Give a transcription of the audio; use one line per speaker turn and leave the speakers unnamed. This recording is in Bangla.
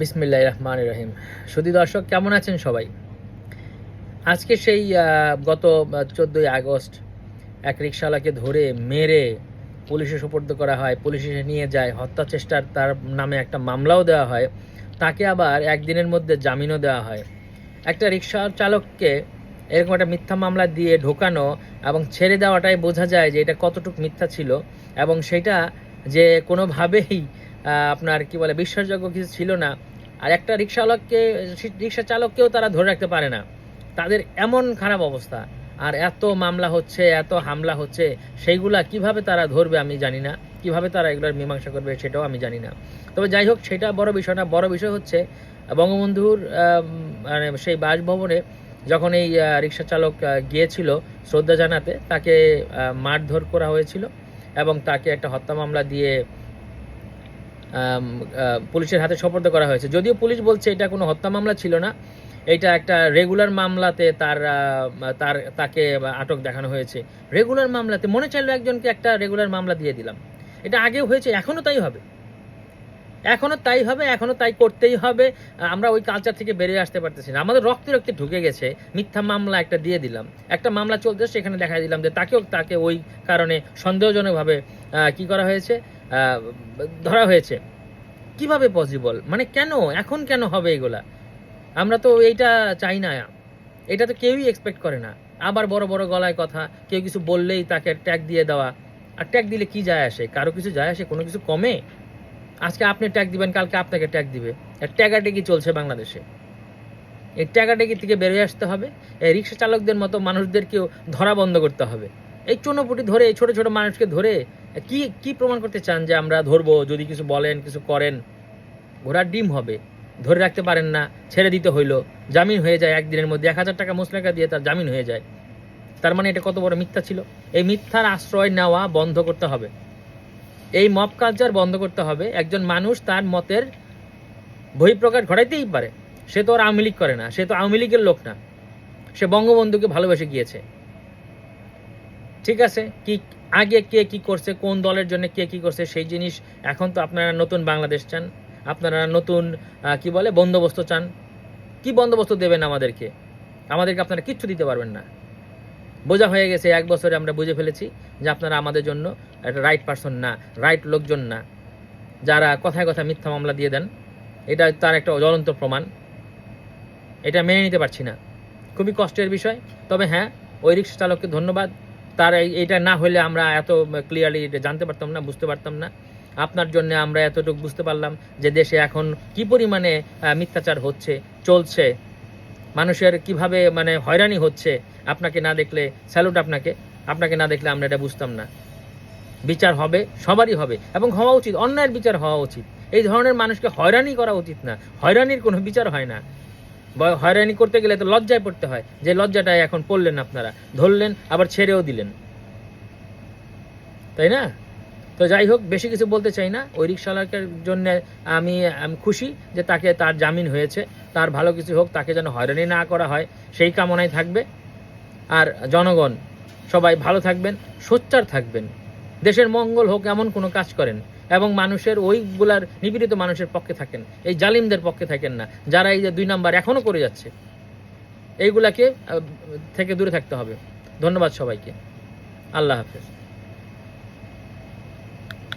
বিসমিল্লাহ রহমান রহিম সুদী দর্শক, কেমন আছেন সবাই? আজকে সেই গত চোদ্দোই আগস্ট এক রিক্সাওয়ালাকে ধরে মেরে পুলিশে সুপর্দ করা হয়, পুলিশ নিয়ে যায়, হত্যা চেষ্টার তার নামে একটা মামলাও দেওয়া হয়, তাকে আবার একদিনের মধ্যে জামিনও দেওয়া হয়। একটা রিক্সা চালককে এরকম একটা মিথ্যা মামলা দিয়ে ঢোকানো এবং ছেড়ে দেওয়াটাই বোঝা যায় যে এটা কতটুকু মিথ্যা ছিল এবং সেটা যে কোনোভাবেই আপনার কি বলে, বিশ্বাসযোগ্য কিছু ছিল না। আর একটা রিক্সাওয়ালাকে, রিক্সা চালককেও তারা ধরে রাখতে পারে না। তাদের এমন খারাপ অবস্থা। আর এত মামলা হচ্ছে, এত হামলা হচ্ছে, সেইগুলা কীভাবে তারা ধরবে আমি জানি না। কীভাবে তারা এগুলোর মীমাংসা করবে সেটাও আমি জানি না। তবে যাই হোক, সেটা বড় বিষয় না, বড় বিষয় হচ্ছে, বঙ্গবন্ধুর মানে সেই বাসভবনে যখন এই রিক্সা চালক গিয়েছিল শ্রদ্ধা জানাতে, তাকে মারধর করা হয়েছিল এবং তাকে একটা হত্যা মামলা দিয়ে পুলিশের হাতে সোপর্দ করা হয়েছে। যদিও পুলিশ বলছে এটা কোনো হত্যা মামলা ছিল না, এটা একটা রেগুলার মামলাতে তার তার, তাকে আটক দেখানো হয়েছে। রেগুলার মামলাতে মনে চাইলো একজনকে একটা রেগুলার মামলা দিয়ে দিলাম। এটা আগেও হয়েছে এখনও তাই হবে। এখনও তাই হবে এখনও তাই করতেই হবে। আমরা ওই কালচার থেকে বেরিয়ে আসতে পারতেছি না। আমাদের রক্তে রক্তে ঢুকে গেছে, মিথ্যা মামলা একটা দিয়ে দিলাম। একটা মামলা চলতে সেখানে দেখা দিলাম যে তাকেও তাকে ওই কারণে সন্দেহজনকভাবে কি করা হয়েছে? ধরা হয়েছে। কীভাবে পসিবল মানে কেন? এখন কেন হবে এগুলা? আমরা তো এইটা চাই না। এটা তো কেউই এক্সপেক্ট করে না। আবার বড় বড় গলায় কথা, কেউ কিছু বললেই তাকে ট্যাগ দিয়ে দেওয়া। আর ট্যাগ দিলে কি যায় আসে? কারও কিছু যায় আসে? কোনো কিছু কমে? আজকে আপনি ট্যাগ দিবেন, কালকে আপনাকে ট্যাগ দিবে। আর ট্যাগাটেগি চলছে বাংলাদেশে। এই ট্যাগাটেগি থেকে বেরিয়ে আসতে হবে। এই রিক্সা চালকদের মতো মানুষদেরকেও ধরা বন্ধ করতে হবে। এই চুনোপুটি ধরে, এই ছোটো ছোট মানুষকে ধরে কি কি প্রমাণ করতে চান যে আমরা ধরবো, যদি কিছু বলেন, কিছু করেন, ঘোড়ার ডিম হবে, ধরে রাখতে পারেন না, ছেড়ে দিতে হইল, জামিন হয়ে যায় একদিনের মধ্যে, এক হাজার টাকা মুসলেকা দিয়ে তার জামিন হয়ে যায়। তার মানে এটা কত বড় মিথ্যা ছিল? এই মিথ্যার আশ্রয় নেওয়া বন্ধ করতে হবে। এই মব কালচার বন্ধ করতে হবে। একজন মানুষ তার মতের বহিঃপ্রকাশ ঘটাইতেই পারে। সে তো আর আওয়ামী লীগ করে না, সে তো আওয়ামী লীগের লোক না। সে বঙ্গবন্ধুকে ভালোবেসে গিয়েছে। ঠিক আছে? কি আগে কে কি করছে, কোন দলের জন্য কে কি করছে, সেই জিনিস এখন তো আপনারা নতুন বাংলাদেশ চান। আপনারা নতুন কি বলে, বন্দোবস্ত চান। কি বন্দোবস্ত দেবেন আমাদেরকে? আমাদেরকে আপনারা কিচ্ছু দিতে পারবেন না। বোঝা হয়ে গেছে, এক বছরে আমরা বুঝে ফেলেছি যে আপনারা আমাদের জন্য একটা রাইট পারসন না রাইট লোকজন না। যারা কথায় কথা মিথ্যা মামলা দিয়ে দেন, এটা তার একটা জ্বলন্ত প্রমাণ। এটা মেনে নিতে পারছি না। খুবই কষ্টের বিষয়। তবে হ্যাঁ ওই রিক্সা চালককে ধন্যবাদ। তার এইটা না হলে আমরা এত ক্লিয়ারলি এটা জানতে পারতাম না, বুঝতে পারতাম না। আপনার জন্য আমরা এতটুকু বুঝতে পারলাম যে দেশে এখন কি পরিমাণে মিথ্যাচার হচ্ছে, চলছে, মানুষের কীভাবে মানে হয়রানি হচ্ছে, আপনাকে না দেখলে স্যালুট আপনাকে আপনাকে না দেখলে আমরা এটা বুঝতাম না। বিচার হবে, সবারই হবে, এবং হওয়া উচিত, অন্যায়ের বিচার হওয়া উচিত। এই ধরনের মানুষকে হয়রানি করা উচিত না। হয়রানির কোনো বিচার হয় না। হয়রানি করতে গেলে তো লজ্জায় পড়তে হয়। যে লজ্জাটায় এখন পড়লেন আপনারা। ধরলেন, আবার ছেড়েও দিলেন। তাই না? তো যাই হোক, বেশি কিছু বলতে চাই না। ওই রিক্সাওয়ালার জন্য আমি আমি খুশি যে তাকে তার জামিন হয়েছে। তার ভালো কিছু হোক, তাকে যেন হয়রানি না করা হয়, সেই কামনায় থাকবে। আর জনগণ, সবাই ভালো থাকবেন, সোচ্চার থাকবেন। দেশের মঙ্গল হোক এমন কোনো কাজ করেন এবং মানুষের ওইগুলার নিপীড়িত মানুষের পক্ষে থাকেন। এই জালিমদের পক্ষে থাকেন না। যারা এই যে দুই নাম্বার এখনও করে যাচ্ছে, এইগুলাকে থেকে দূরে থাকতে হবে। ধন্যবাদ সবাইকে। আল্লাহ হাফেজ।